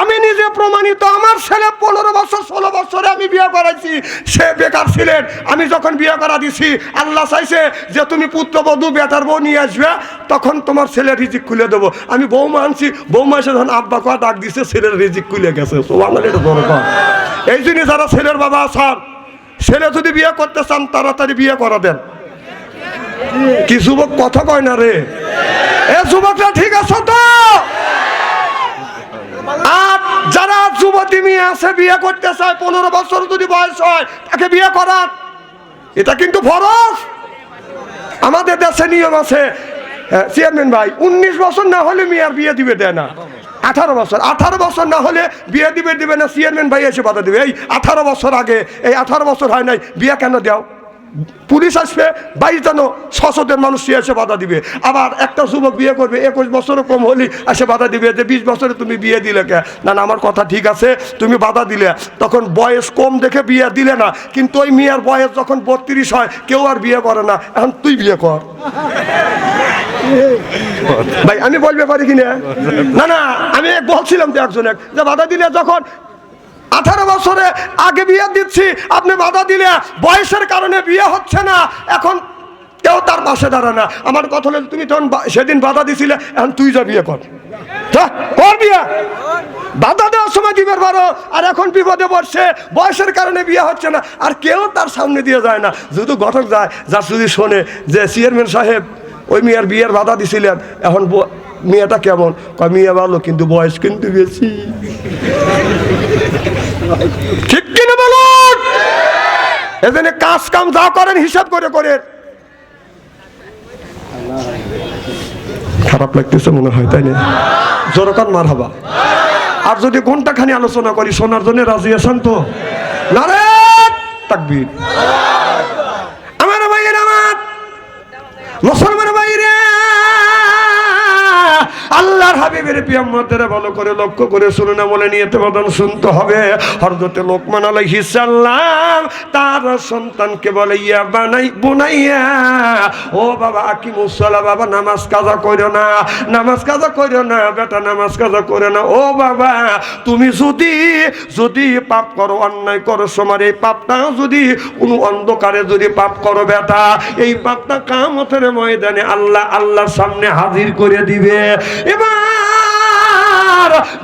আমি নিজে প্রমাণিত, আমার ছেলে পনেরো বছর, ষোলো বছরে আমি বিয়ে করাইছি। সে বেকার ছিলেন। আমি যখন বিয়ে করা দিছি, আল্লাহ চাইছে যে তুমি পুত্রবধূ, বেটার বউ নিয়ে আসবে, তখন তোমার ছেলের রিজিক খুলে দেবো। আমি বৌমা আনছি, বৌমা এসে যখন আব্বা কয়া ডাক দিছে, ছেলের রিজিক খুলে গেছে। এই জন্য যারা ছেলের বাবা আসার ছেলে যদি বিয়ে করতে চান, তাড়াতাড়ি বিয়ে করা দেন। কি যুবক কথা কয় না রে? এ যুবকরা ঠিক আছে তো আর যারা যুবতী মেয়ে আছে বিয়ে করতে চায়, পনেরো বছর যদি বয়স হয়, তাকে বিয়ে করার। এটা কিন্তু ফরজ। আমাদের দেশে নিয়ম আছে চেয়ারম্যান ভাই, উনিশ বছর না হলে মেয়ের বিয়ে দিবে দেয় না। আঠারো বছর আঠারো বছর না হলে বিয়ে দিবে দিবে না, চেয়ারম্যান ভাই এসে বাধা দিবে। এই আঠারো বছর আগে, এই আঠারো বছর হয় নাই, বিয়ে কেন দাও? পুলিশ আসবে বাইশ যেন সশদের মানুষ এসে বাধা দিবে। আবার একটা যুবক বিয়ে করবে, একুশ বছরও কম হলে এসে বাধা দিবে যে বিশ বছরে তুমি বিয়ে দিলে কে? না না, আমার কথা ঠিক আছে, তুমি বাধা দিলে। তখন বয়স কম দেখে বিয়ে দিলে না, কিন্তু ওই মেয়ের বয়স যখন বত্রিশ হয়, কেউ আর বিয়ে করে না। এখন তুই বিয়ে কর। ভাই, আমি বলবে পারি কিনা না না, আমি বলছিলাম তো একজন এক, যে বাধা দিলে যখন আঠারো বছরে আগে বিয়ে দিচ্ছি, আপনি বাধা দিলে বয়সের কারণে বিয়ে হচ্ছে না। এখন কেউ তার পাশে দাঁড়ায় না। আমার কথা হলো তুমি তখন সেদিন বাধা দিছিলে, এখন তুই যা বিয়ে কর। কর বিয়ে। বাধা দেওয়ার সময় দিবে পারো, আর এখন বিপদে পড়ছে, বয়সের কারণে বিয়ে হচ্ছে না, আর কেউ তার সামনে দিয়ে যায় না। শুধু ঘটক যায়, যা যদি শোনে যে চেয়ারম্যান সাহেব, ওই মেয়ের বিয়ের বাধা দিছিলেন, এখন মেয়েটা কেমন? কয়, মেয়ে ভালো, কিন্তু বয়স কিন্তু বেশি। ঠিক কিনা বলুন? এজন্য কাজ কাম যা করেন হিসাব করে করেন। খারাপ লাগতেছে মনে হয় তাই না? জোরকান মার হবা। আর যদি ঘণ্টা খানি আলোচনা করি শোনার জন্য রাজি আছেন তো? না রে তাকবীর। আমার ভাইয়ের আমার মুসলমান আল্লাহর হাবিবের পিয়াম্মতের ভালো করে লক্ষ্য করে শুনে না, বলে নিয়ে বদন শুনতে হবে। হরদতে লোকমান আলাইহিস হিসাল্লাম তার সন্তানকে বলে, ইয়া বানাই, বুনাইয়া, ও বাবা আকি মুসালা বাবা, নামাজ কাজা করো না, নামাজ কাজা করো না, বেটা, নামাজ কাজা করে না। ও বাবা, তুমি যদি যদি পাপ করো, অন্যায় করো, সমার এই পাপটা যদি কোনো অন্ধকারে যদি পাপ করো, বেটা, এই পাপটা কামতের ময়দানে আল্লাহ, আল্লাহর সামনে হাজির করে দিবে। এবার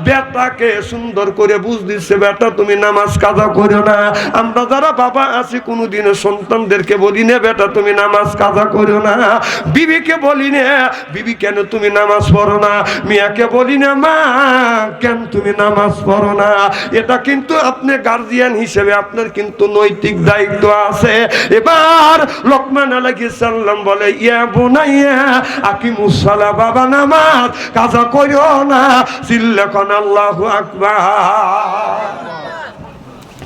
বেটাকে সুন্দর করে বুঝ দিচ্ছে বেটা, তুমি নামাজ কাজা করো না। আমরা যারা বাবা আছি, কোনোদিনও সন্তানদেরকে বলি না, বেটা, তুমি নামাজ কাজা করো না। বিবিকে বলি না, বিবি, কেন তুমি নামাজ পড়ো না? মিয়াকে বলি না, মা, কেন তুমি নামাজ পড়ো না? এটা কিন্তু আপনি গার্জিয়ান হিসেবে আপনার কিন্তু নৈতিক দায়িত্ব আছে। এবার লোকমান আলাইহিস সালাম বলে, ইয়া বুনাইয়া আকিমুস-সালা বাবা, নামাজ কাজা করিও না। চিল্লাখন আল্লাহু আকবার।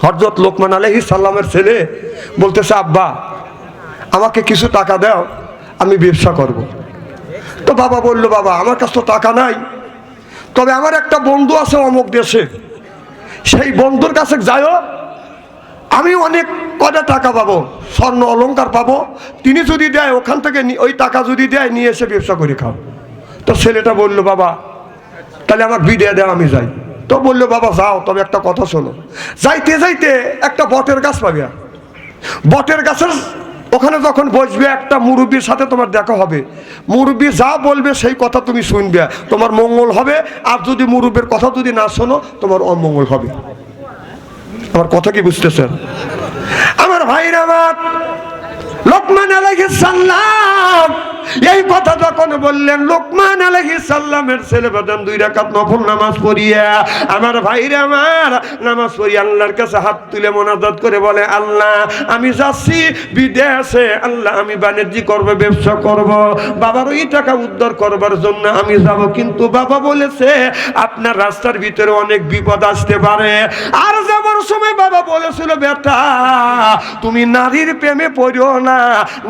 হযরত লোকমান আলাইহিস সালামের ছেলে বলতেছে, আব্বা, আমাকে কিছু টাকা দাও, আমি ব্যবসা করব। তো বাবা বলল, বাবা, আমার কাছে তো টাকা নাই। তবে আমার একটা বন্ধু আছে অমুক দেশে। সেই বন্ধুর কাছে যাইও, আমি অনেক কটা টাকা পাবো, স্বর্ণ অলঙ্কার পাবো। তিনি যদি দেয়, ওখান থেকে ওই টাকা যদি দেয়, নিয়ে এসে ব্যবসা করে খাও। তো ছেলেটা বলল, বাবা তাহলে আমার বিডিয়া দেয় আমি যাই। তো বলল, বাবা, যাও, তবে একটা কথা শোনো। যাইতে যাইতে একটা বটের গাছ পাবে বটের গাছের ওখানে যখন বসবে, একটা মুরব্বীর সাথে তোমার দেখা হবে। মুরব্বী যা বলবে, সেই কথা তুমি শুনবে। তোমার মঙ্গল হবে, আর যদি মুরব্বীর কথা যদি না শোনো, তোমার অমঙ্গল হবে। আমার কথা কি বুঝতেছেন? আমার ভাইরা আমার লোকমান আলাইহিস সালাম। এই কথা যখন বললেন, লোকমান আলাইহিস সালামের ছেলে বাদাম দুই রাকাত নফল নামাজ পড়িয়া, আমার ভাইরা আমার নামাজ পড়ি আল্লাহর কাছে হাত তুলে মোনাজাত করে বলে, আল্লাহ, আমি যাচ্ছি বিদেশে। আল্লাহ, আমি বাণিজ্য করব, ব্যবসা করব। বাবার ওই টাকা উদ্ধার করবার জন্য আমি যাব। কিন্তু বাবা বলেছে, আপনার রাস্তার ভিতরে অনেক বিপদ আসতে পারে। আর যাবার সময় বাবা বলেছিল, বেটা, তুমি নারীর প্রেমে পড়িও না।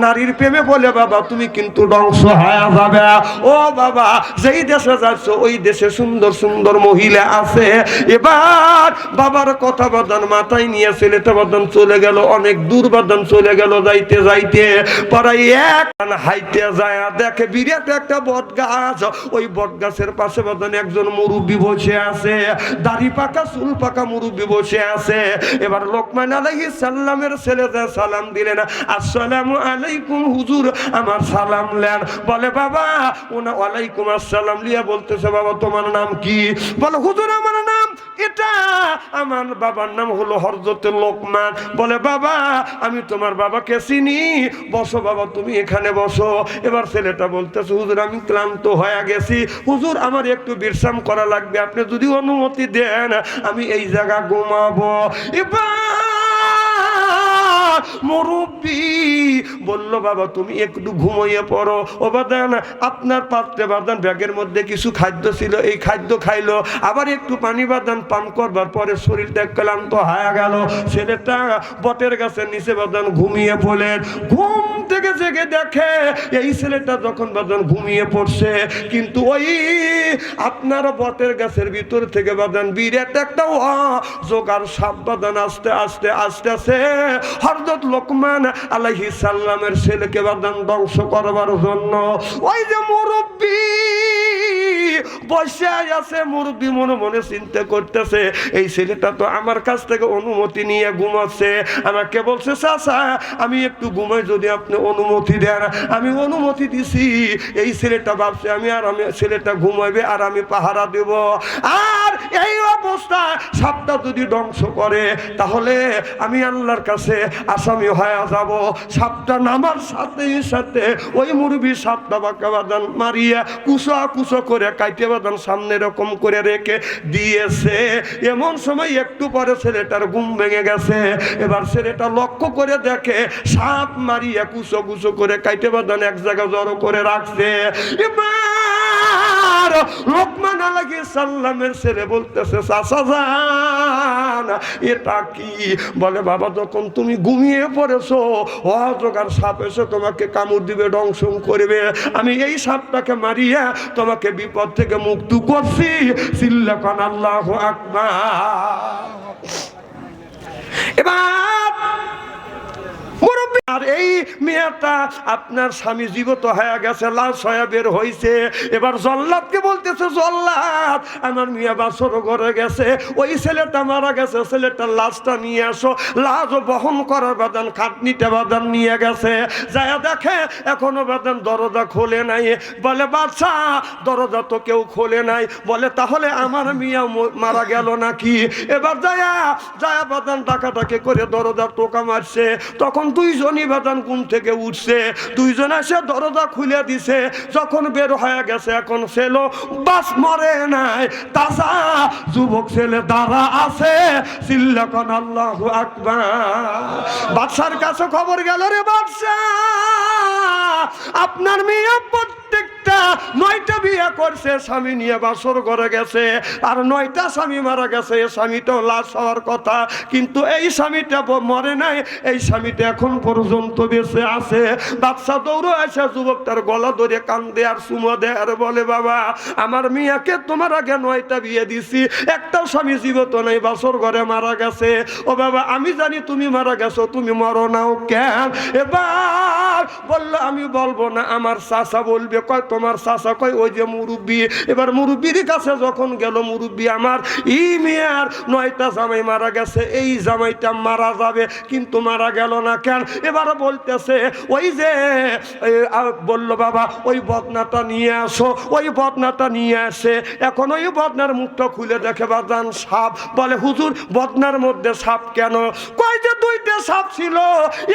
নারীর প্রেমে বলে, বাবা, তুমি কিন্তু ধ্বংস হয়ে যাবে। ও বাবা, যেই দেশে যাচ্ছ, ওই দেশে সুন্দর সুন্দর মহিলা আছে। এবার বাবার কথা বাদান মাথায় নিয়ে ছেলেটা বাদান চলে গেল, অনেক দূর বাদান চলে গেল যাইতে যাইতে। পরাই এক হাইতে যায় দেখে বিরাট একটা বট গাছ ওই বট গাছের পাশে বাদান একজন মুরব্বী বসে আছে, দাড়ি পাকা, চুল পাকা মুরব্বী বসে আছে। এবার লোকমান আলাইহিস সালামের ছেলেদের সালাম দিলেন আসসালামু আলাইকুম, হুজুর, আমার সালাম বলে, বাবা ওয়ালাইকুম আসসালাম লিয়া বলতেছে, বাবা, তোমার নাম কি? বলে, হুজুর, আমার নাম এটা। আমার বাবার নাম হলো হরজতে লোকমান। বলে, বাবা, আমি তোমার বাবাকে চিনি। বসো, বাবা, তুমি এখানে বসো। এবার ছেলেটা বলতেছে, হুজুর, আমি ক্লান্ত হয়ে গেছি। হুজুর, আমার একটু বিশ্রাম করা লাগবে। আপনি যদি অনুমতি দেন, আমি এই জায়গা ঘুমাবো। এবার মুরব্বী। বলল, বাবা, তুমি একটু ঘুমিয়ে পড়ো। ও বাদান, আপনার পাত্রে বাদান, ব্যাগের মধ্যে কিছু খাদ্য ছিল, এই খাদ্য খাইলো। আবার একটু পানি বাদান পান করবার পরে শরীরটা ক্লান্ত হয়ে গেল। ছেলেটা বটের গাছের নিচে বাদান ঘুমিয়ে পড়লেন ঘুম থেকে জেগে দেখে, এই ছেলেটা যখন বাদান ঘুমিয়ে পড়ছে, কিন্তু ওই আপনার বটের গাছের ভিতর থেকে বাদান বিরাট একটা জোগার সাপ বাদান আস্তে আস্তে আস্তে আস্তে হরদত লোকমান আলাইহি সাল্লামের ছেলেকে বাদান ধ্বংস করবার জন্য। ওই যে মুরব্বী! বসে আছে, মুরব্বী মনে মনে চিন্তা করতেছে, এই ছেলেটা তো আমার কাছ থেকে অনুমতি নিয়ে ঘুমাচ্ছে। আমাকে বলছে, চাচা, আমি একটু ঘুমাই যদি আপনি অনুমতি দেন। আমি অনুমতি দিছি, এই ছেলেটা ভাবছে আমি আর আমি, ছেলেটা ঘুমাইবে আর আমি পাহারা দেব। আর এই অবস্থা সাপটা যদি ধ্বংস করে, তাহলে আমি আল্লাহর কাছে আসামি হয়ে যাব। সাপটা নামার সাথে সাথে ওই মুরবি সাপটা বাঁকা বাদান মারিয়া কুসো কুসো করে কাইটে বাদান সামনে এরকম করে রেখে দিয়েছে। এমন সময় একটু পরে ছেলেটার ঘুম ভেঙে গেছে। এবার ছেলেটা লক্ষ্য করে দেখে, সাপ মারিয়া কুচো কুচো করে কাইটে বাদান এক জায়গায় জড়ো করে রাখছে। এবার লোকমান আলাইহি সাল্লামের ছেলে বলতেছে যান, এটা কি? বলে, বাবা, যখন তুমি ঘুমিয়ে পড়েছো অজগার সাপ এসে তোমাকে কামড় দিবে দংশন করবে। আমি এই সাপটাকে মারিয়া তোমাকে বিপদ থেকে মুক্ত করছি। সিল্লাকান আল্লাহ আকবার। এবার আর এই মেয়েটা আপনার স্বামী জীবিত হয়ে গেছে, লাশ হয়ে বের হয়েছে এবার জল্লাদকে বলতেছে, জল্লাদ, আমার মেয়ে বাসর ঘরে গেছে, ওই ছেলেটা মারা গেছে, ছেলেটার লাশটা নিয়ে আসো লাশ বহন করার বাদান, খাটনিতে বাদান নিয়ে গেছে। যায় দেখে, এখনও বাদান দরজা খোলে নাই। বলে বাচ্চা দরজা তো কেউ খোলে নাই। বলে, তাহলে আমার মিয়া মারা গেল নাকি? এবার যায়া যায়া বাদান ডাকাটাকে করে দরজা টোকা মারছে। তখন দুইজনই বাদান ঘুম থেকে উঠছে? দুইজন এসে দরজা খুলে দিছে। যখন বের হয়ে গেছে, এখন ছেলো বাস মরে নাই। তাজা যুবক ছেলে দাঁড়া আছে। চিল্লাকন আল্লাহ বাদশার কাছে খবর গেল রে বাদশা, আপনার মেয়ে প্রত্যেকটা নয়টা বিয়ে করছে, স্বামী নিয়ে বাসর করে গেছে। আর নয়টা স্বামী মারা গেছে এই স্বামীটাও লাশ হওয়ার কথা। কিন্তু এই স্বামীটা মরে নাই, এই স্বামীটা এখন পর্যন্ত বেঁচে আছে। বাচ্চা দৌড়ো এসে যুবকটার গলা ধরে কান্দে আর সুমো দেয় আর বলে, বাবা, আমার মেয়েকে তোমার আগে নয়টা বিয়ে দিছি, একটাও স্বামী জীবত নাই, বাসর ঘরে মারা গেছে। ও বাবা, আমি জানি তুমি মারা গেছো, তুমি মরো নাও কেন? এবার বলল, আমি বলব না, আমার চাষা বলবে, কয় তোমার চাষা কয়, ওই যে মুরব্বী। এবার মুরব্বির কাছে যখন গেল, মুরব্বী আমার, ই মেয়ার, নয়টা জামাই মারা গেছে, এই জামাইটা মারা যাবে, কিন্তু মারা গেল না কেন? এবার বলতেছে, ওই যে বলল বাবা, ওই বদনাটা নিয়ে আসো, ওই বদনাটা নিয়ে আসে। এখন ওই বদনার মুখটা খুলে দেখে বাজান সাপ, বলে, হুজুর, বদনার মধ্যে সাপ কেন? কয় যে, দুইটা সাপ ছিল,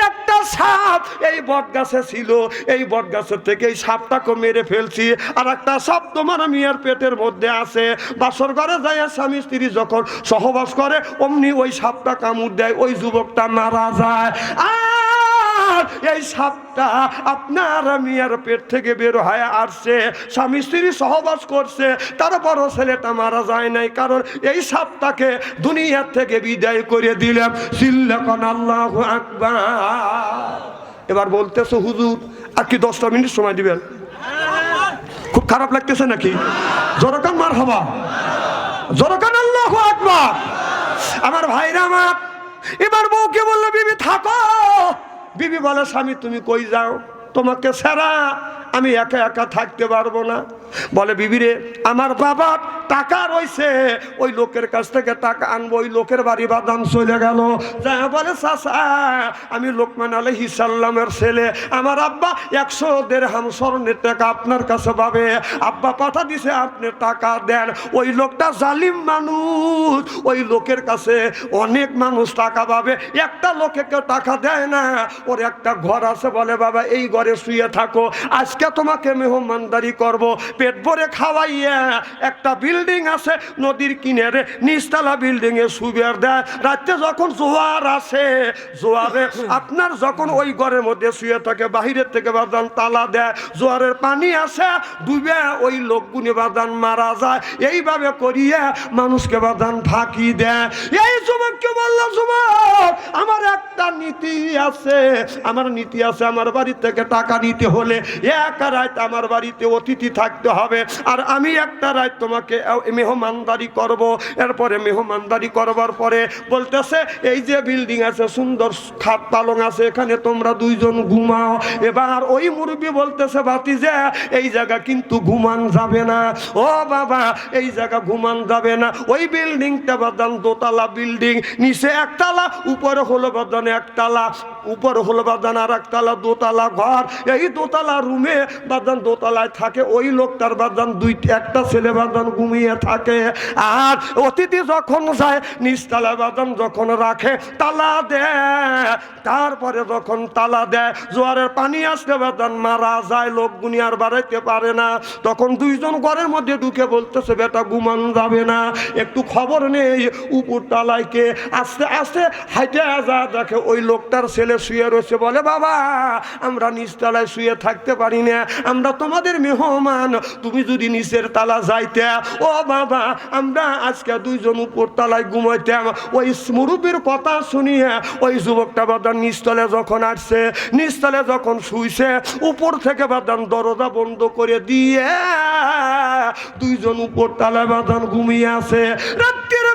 একটা সাপ, এই বট গাছে ছিল, এই বট গাছের থেকে এই সাপটাকে মেরে ফেলছি, আর একটা সাপ তোমার মিয়ার পেটের মধ্যে আছে। বাসর ঘরে যায় স্বামী স্ত্রী যখন সহবাস করে, অমনি ওই সাপটা কামড় দেয়, ওই যুবকটা মারা যায়। এই সাপটা আপনার মেয়ের পেট থেকে বের হয়ে আসছে, স্বামী স্ত্রী সহবাস করছে, তারপরও ছেলেটা মারা যায় নাই, কারণ এই সাপটাকে দুনিয়ার থেকে বিদায় করে দিলাম। সিল্লাকন আল্লাহ আকবার। এবার বলতেছে, হুজুর, আর কি দশটা মিনিট সময় দিবেন? খুব খারাপ লাগতেছে নাকি? জরকান মার হবা জরকান আল্লাহ আকবার। আমার ভাইরা আমার, এবার বউকে বলল, বিবি থাকো। বিবি বলে, স্বামী, তুমি কই যাও? তোমাকে ছাড়া আমি একা একা থাকতে পারব না। বলে, বিবিরে, আমার বাবা টাকা রয়েছে। ওই লোকের কাছ থেকে টাকা আনব। ওই লোকের বাড়ি বাদাম চলে গেল। যা বলে চাষা আমি লোকমান আলী হিসাল্লামের ছেলে। আমার আব্বা একশো দেড় হাম স্বর্ণের টাকা আপনার কাছে পাবে। আব্বা পাঠা দিছে, আপনি টাকা দেন। ওই লোকটা জালিম মানুষ। ওই লোকের কাছে অনেক মানুষ টাকা পাবে। একটা লোকে কেউ টাকা দেয় না। ওর একটা ঘর আছে। বলে, বাবা, এই ঘরে শুয়ে থাকো। আজকে তোমাকে মেহমানদারি করব। পেট ভরে খাওয়াইয়া একটা বিল্ডিং আছে নদীর কিনারে, নিচতলা বিল্ডিং এ সুবিয়ার দেয়। রাত্রে যখন জোয়ার আসে, জোয়ারে আপনার যখন ওই ঘরের মধ্যে শুয়ে থাকে, বাহিরের থেকে বাদান তালা দেয়, জোয়ারের পানি আসে, ডুবে ওই লোকগুনি বাদান মারা যায়। এইভাবে করিয়ে মানুষকে বাদান ফাঁকি দেয়। এই যুবককে বলল, যুবক, আমার একটা নীতি আছে। আমার নীতি আছে, আমার বাড়ি থেকে টাকা নিতে হলে এক রাত আমার বাড়িতে অতিথি থাকতে হবে। আর আমি একটা রাত তোমাকে মেহমানদারি করব। এরপরে মেহমানদারি করবার পরে বলতেছে, এই যে বিল্ডিং আছে, সুন্দর খাট পালং আছে, এখানে তোমরা দুইজন ঘুমাও। এবার ওই মুরব্বী বলতেছে বাতি যে এই জায়গা কিন্তু ঘুমান যাবে না। ও বাবা, এই জায়গা ঘুমান যাবে না। ওই বিল্ডিংটা বাদান দোতলা বিল্ডিং নিচে একতলা, উপরে হলো বাদান একতলা, উপরে হলো বাদান আর একতলা দোতলা ঘর। এই দোতলা রুমে বাদান দোতলায় থাকে, ওই লোকটার বাদান দুইটা, একটা ছেলে বাদান ঘুমিয়ে থাকে। আর অতিথি যখন যায় নিচতলা বাদান যখন রাখে, তালা দেয়। তারপরে যখন তালা দেয়, জোয়ারের পানি আসলে বাদান মারা যায়, লোক গুনিয়ার বাড়াইতে পারে না। তখন দুইজন ঘরের মধ্যে ঢুকে বলতেছে, বেটা, ঘুমান যাবে না। একটু খবর নেই, উপর তালাইকে আস্তে আস্তে হাইটে যা দেখে ওই লোকটার ছেলে শুয়ে রয়েছে। বলে, বাবা, আমরা নিচতলায় শুয়ে থাকতে পারি না, আমরা তোমাদের মেহমান। তুমি যদি নিচের তালা যাইতে, ও বাবা, আমরা আজকে দুইজন উপর তালায় ঘুমাইতাম। ওই মুরুবির কথা শুনিয়ে ওই যুবকটা বাদান নিচতলে যখন আসছে, নিচতলে যখন শুইছে, উপর থেকে বাদান দরজা বন্ধ করে দিয়ে দুইজন উপর তালায় বাদান ঘুমিয়ে আছে। রাত্রির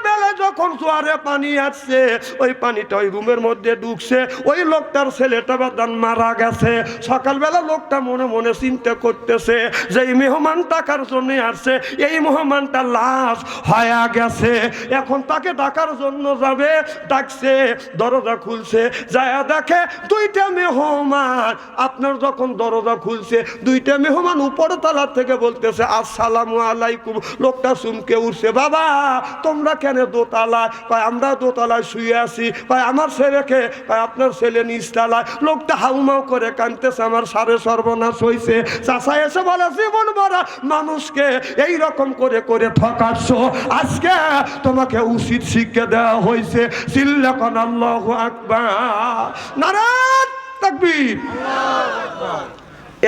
যখন জোয়ারে পানি আসছে, ওই পানিটা ওই রুমের মধ্যে ঢুকছে, ওই লোকটার ছেলেটা বাদান মারা গেছে। সকালবেলা লোকটা মনে মনে চিন্তা করতেছে যে, এই মেহমান টাকার জন্য আসছে, এই মেহমানটা লাশ হয়ে গেছে। এখন তাকে ডাকার জন্য যাবে, ডাকছে, দরজা খুলছে, যায় দেখে দুইটা মেহমান, আপনার যখন দরজা খুলছে, দুইটা মেহমান উপর তালার থেকে বলতেছে, আসসালামু আলাইকুম। লোকটা চুমকে উঠছে, বাবা, তোমরা কেন দোতলায় কয়, আমরা দোতলায় শুয়ে আছি। কয়, আমার ছেলেকে? কয়, আপনার ছেলে নিচতলায় লোকটা হাউমাউ করে কানতেছে আমার সারে সর্বনাশ হয়েছে চাষা এসে বলে, জীবন বড় মানুষকে এই রকম করে করে ঠকাচ্ছ। আজকে তোমাকে উচিত শিক্ষা দেওয়া হয়েছে সিল্লাকন আল্লাহ আকবার। নারায়ণ তাকবীর।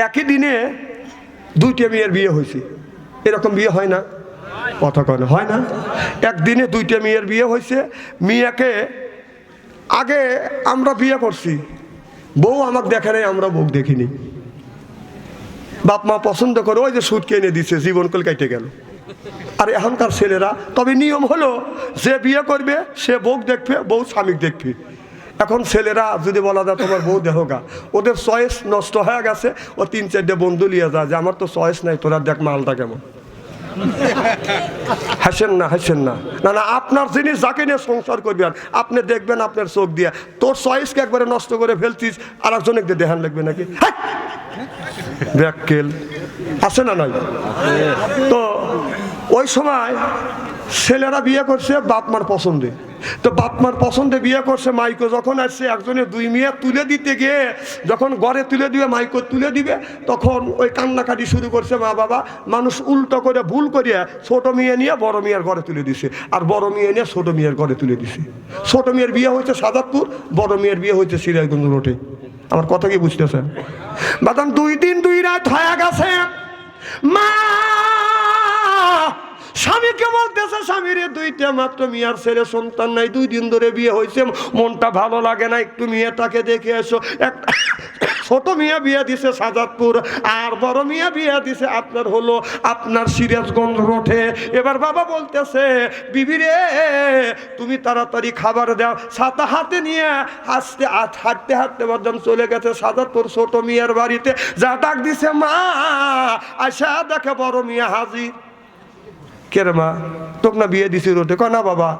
একই দিনে দুইটা মেয়ের বিয়ে হয়েছে এরকম বিয়ে হয় না। কথা কয় হয় না? একদিনে দুইটা মেয়ের বিয়ে হয়েছে, মেয়েকে আগে আমরা বিয়ে করছি। বউ আমাকে দেখে নাই, আমরা বউ দেখিনি। বাপ মা পছন্দ করে ওই যে সুদ কিনে দিছে জীবনকাল কেটে গেল। আর এখনকার ছেলেরা, তবে নিয়ম হলো, যে বিয়ে করবে, সে বউ দেখবে, বউ স্বামী দেখবে। এখন ছেলেরা, যদি বলা যায় তোমার বউ দেহগা ওদের চয়েস নষ্ট হয়ে গেছে, ও তিন চারটে বন্ধু লিয়ে যায় যে, আমার তো চয়েস নাই, তোরা দেখ মালটা কেমন? হাসেন না হাসেন না। না না, আপনার জিনিস যাকে নিয়ে সংসার করবেন, আপনি দেখবেন আপনার চোখ দিয়ে, তোর চয়েসকে একবারে নষ্ট করে ফেলছিস আর একজনকে দেহান লাগবে নাকি! ব্যাককেল। আছে না নয় তো, ওই সময় ছেলেরা বিয়ে করছে, বাপ মার পছন্দে। তো বাপমার পছন্দে বিয়ে করছে মাইকো, যখন আসছে একজনের দুই মেয়ে তুলে দিতে গিয়ে যখন ঘরে তুলে দিবে, মাইকো তুলে দিবে, তখন ওই কান্নাকাটি শুরু করছে মা বাবা। মানুষ উল্টো করে ভুল করিয়া ছোট মেয়ে নিয়ে বড় মেয়ের ঘরে তুলে দিছে। আর বড় মেয়ে নিয়ে ছোট মেয়ের ঘরে তুলে দিছে। ছোট মেয়ের বিয়ে হয়েছে সাদাতপুর বড় মেয়ের বিয়ে হয়েছে সিরাজগঞ্জ রোডে। আমার কথা কি বুঝতেছেন? বাদাম দুই দিন দুই রাত হয়ে গেছে। মা স্বামীকে বলতেছে, স্বামীর দুইটা মাত্র মিয়ার ছেলে সন্তান নাই, দুই দিন ধরে বিয়ে হয়েছে মনটা ভালো লাগে না, একটু মেয়েটাকে দেখে এসো। একটা ছোট মিয়া বিয়ে দিছে সাজাদপুর, আর বড় মিয়া বিয়ে দিছে আপনার হলো আপনার সিরাজগঞ্জ রোডে। এবার বাবা বলতেছে, বিবি রে, তুমি তাড়াতাড়ি খাবার দাও। ছাতা হাতে নিয়ে হাসতে, হাত- হাঁটতে হাঁটতে বদন চলে গেছে সাজাদপুর ছোট মিয়ার বাড়িতে। যা ডাক দিছে, মা আশা দেখে বড় মিয়া হাজির। কেরে মা তোমরা বিয়ে দিছি রোটে না বাবা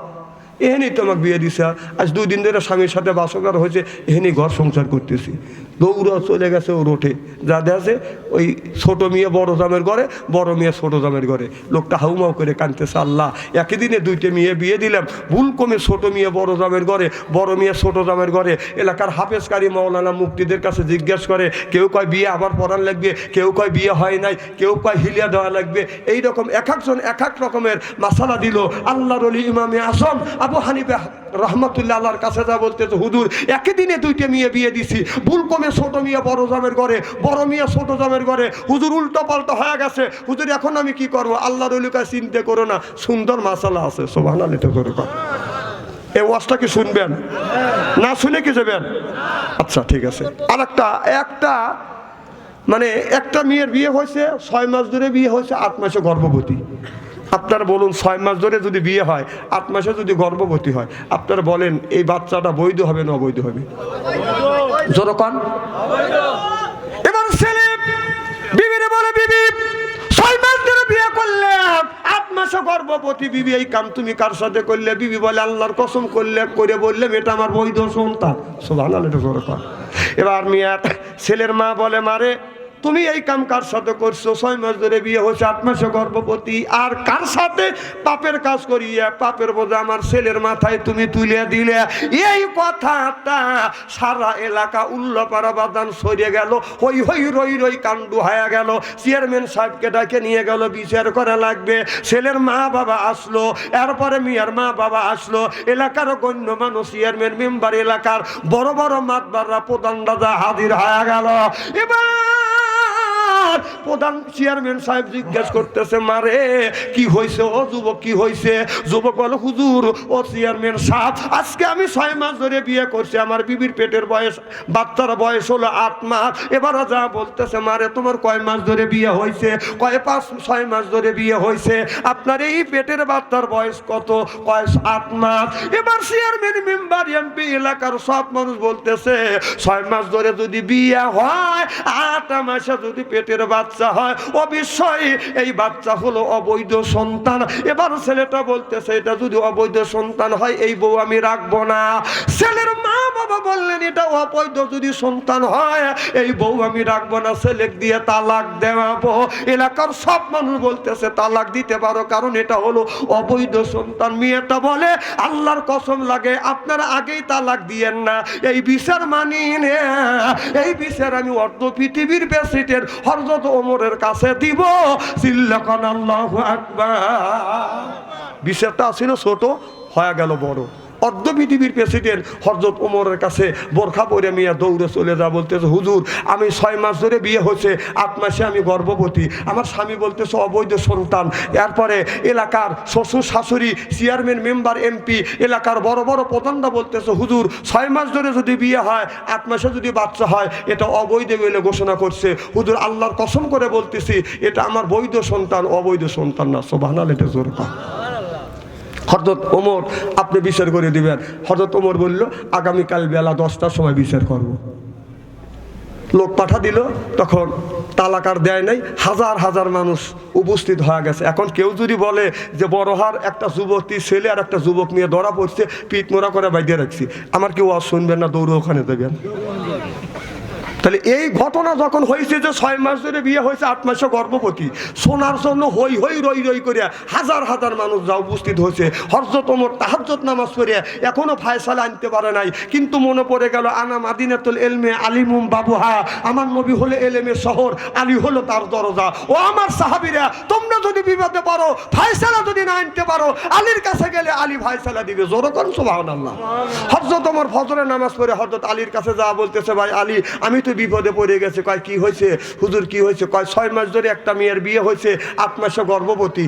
এহেনি তোমাকে বিয়ে দিছে। আজ দুই দিন ধরে স্বামীর সাথে বাসকার হয়েছে এহেনি ঘর সংসার করতেছি। দৌড়া চলে গেছে ও রোটে যা দেখে ওই ছোট মেয়ে বড় জামের ঘরে, বড় মেয়ে ছোট জামের ঘরে। লোকটা হাউমাউ করে কানতেছে আল্লাহ, একই দিনে দুইটে মেয়ে বিয়ে দিলাম। ভুল কমে ছোট মেয়ে বড় জামের ঘরে, বড় মেয়ে ছোট জামের ঘরে। এলাকার হাফেজকারী মৌলানা মুক্তিদের কাছে জিজ্ঞেস করে, কেউ কয় বিয়ে আবার পড়ান লাগবে, কেউ কয় বিয়ে হয় নাই, কেউ কয় হিলিয়া দেওয়া লাগবে। এই রকম এক একজন এক এক রকমের মাসালা দিল। আল্লাহর ইমামে আসম আবু হানিফে রহমতুল্লাহ আল্লাহর কাছে যা বলতেছে হুদুর একই দিনে দুইটা মেয়ে বিয়ে দিছি। ভুল কমে ছোট মেয়ে, বড় জামের ঘরে, বড় মেয়ে ছোট জামের ঘরে। হুজুর উল্টো পাল্টা হয়ে গেছে। হুজুর, এখন আমি কি করব? আল্লাহর অলিকা চিনতে করো না। সুন্দর মাসালা আছে সোভান করে, কর। এই ওয়াজটা কি শুনবেন? না শুনে কি যাবেন? আচ্ছা ঠিক আছে। আর একটা একটা মানে একটা মেয়ের বিয়ে হয়েছে, ছয় মাস ধরে বিয়ে হয়েছে, আট মাসে গর্ভবতী। আপনারা বলুন ছয় মাস ধরে যদি বিয়ে হয় আট মাসে যদি গর্ভবতী হয় আপনারা বলেন এই বাচ্চাটা বৈধ হবে না অবৈধ হবে? জোরকন। এবার ছেলে বিবিরে বলে বিবি ছয় মাস ধরে বিয়ে করলে আট মাসে গর্ভবতী বিবি এই কাম তুমি কার সাথে করলে? বিবি বলে আল্লাহর কসম করলে করে বললে এটা আমার বৈধ সন্তান। আল্লাহ এটা জোরকন এবার মিয়ার ছেলের মা বলে মারে তুমি এই কাম কার সাথে করছ? ছয় মাস ধরে বিয়ে হয়েছে, আট মাসে গর্ভবতী। আর কার সাথে? পাপের কাজ করিয়া, পাপের বোঝা আমার ছেলের মাথায় তুমি তুলে দিলে। এই কথাটা সারা এলাকা উল্লপাড়া বাদান সরে গেল। হই হই, রই রই কাণ্ডু হয়ে গেল। চেয়ারম্যান সাহেবকে ডাকে নিয়ে গেল, বিচার করা লাগবে। ছেলের মা বাবা আসলো, এরপরে মিয়ার মা বাবা আসলো। এলাকার মানুষ, চেয়ারম্যান মেম্বার এলাকার বড় বড় মাতবাররা, প্রধান দাদা হাজির হয়ে গেল। এবার প্রধান চেয়ারম্যান সাহেব জিজ্ঞেস করতেছে, মারে, কি হয়েছে ও যুবক, কি হয়েছে যুবক বলো, হুজুর, ও চেয়ারম্যান সাহেব, আজকে আমি ছয় মাস ধরে বিয়ে করছি, আমার বিবির পেটের বয়স, বাচ্চার বয়স হলো আট মাস। এবার যা বলতেছে, মারে, তোমার কয় মাস ধরে বিয়ে হয়েছে কয় পাঁচ, ছয় মাস ধরে বিয়ে হয়েছে আপনার এই পেটের বাচ্চার বয়স কত? কয় আট মাস? এবার চেয়ারম্যান মেম্বার এমপি এলাকার সব মানুষ বলতেছে, ছয় মাস ধরে যদি বিয়ে হয়, আট মাসে যদি পেটের বাচ্চা হয় অবশ্যই এই বাচ্চা হলো অবৈধ সন্তান। এবার ছেলেটা বলতেছে, এটা যদি অবৈধ সন্তান হয়, এই বউ আমি রাখব না। ছেলের মা বাবা বললেন, এটা অবৈধ যদি সন্তান হয়, এই বউ আমি রাখব না। ছেলে দিয়ে তালাক দেওয়াবো। এলাকার সব মানুষ বলতেছে, তালাক দিতে পারো, কারণ এটা হলো অবৈধ সন্তান। মেয়েটা বলে, আল্লাহর কসম লাগে, আপনারা আগেই তালাক দিয়েন না। এই বিচার মানি এই বিচার আমি অর্ধ পৃথিবীর প্রেসিডেন্ট হরজত ওমরের কাছে দিব। সিল্লাকান আল্লাহ আকবার। বিচারটা ছিল ছোট হয়ে গেল বড়। অর্ধ পৃথিবীর প্রেসিডেন্ট হরজত ওমরের কাছে বোরখা পরে মিয়া দৌড়ে চলে যা বলতেছে, হুজুর, আমি ছয় মাস ধরে বিয়ে হয়েছে, আট মাসে আমি গর্ভবতী। আমার স্বামী বলতেছে, অবৈধ সন্তান। এরপরে এলাকার শ্বশুর শাশুড়ি, চেয়ারম্যান, মেম্বার, এমপি, এলাকার বড় বড় প্রধানরা বলতেছে, হুজুর, ছয় মাস ধরে যদি বিয়ে হয়, আট মাসে যদি বাচ্চা হয়, এটা অবৈধ বলে ঘোষণা করছে। হুজুর, আল্লাহর কসম করে বলতেছি, এটা আমার বৈধ সন্তান, অবৈধ সন্তান না। সোবাহানাল এটা জোর কর হরদত ওমর, আপনি বিচার করে দিবেন। হরদত ওমর বলল, আগামীকাল বেলা দশটার সময় বিচার করব। লোক পাঠা দিল, তখন তালাকার দেয় নাই। হাজার হাজার মানুষ উপস্থিত হয়ে গেছে। এখন কেউ যদি বলে যে বড়হার একটা যুবতী ছেলে আর একটা যুবক নিয়ে ধরা পড়ছে, পিঠ মোড়া করে বাইরে রাখছি। আমার কেউ আর শুনবেন না, দৌড়ে ওখানে দেবেন তাহলে এই ঘটনা যখন হয়েছে যে ছয় মাস ধরে বিয়ে হয়েছে আট মাসে গর্ভবতী সোনার জন্য হই হই রই রই করিয়া হাজার হাজার মানুষ যা উপস্থিত হয়েছে হরজত ওমর তাহাজ্জত নামাজ পড়ে এখনও ফায়সালা আনতে পারে নাই। কিন্তু মনে পড়ে গেল আনা মাদিনাতুল এলমে আলিমুম বাবুহা আমার নবী হলে এলেমের শহর আলী হলো তার দরজা। ও আমার সাহাবিরা তোমরা যদি বিপদে পারো ফায়সালা যদি না আনতে পারো আলীর কাছে গেলে আলী ফায়সালা দিবে। জোর করেন সুবাহন আল্লাহ হরজত ওমর ফজরের নামাজ পড়ে হরজত আলীর কাছে যা বলতেছে ভাই আলী আমি তো বিপদে পড়ে গেছে। কয়, কি হয়েছে? হুজুর, কি হয়েছে? কয়, ছয় মাস ধরে একটা মেয়ের বিয়ে হয়েছে। আট মাসে গর্ভবতী।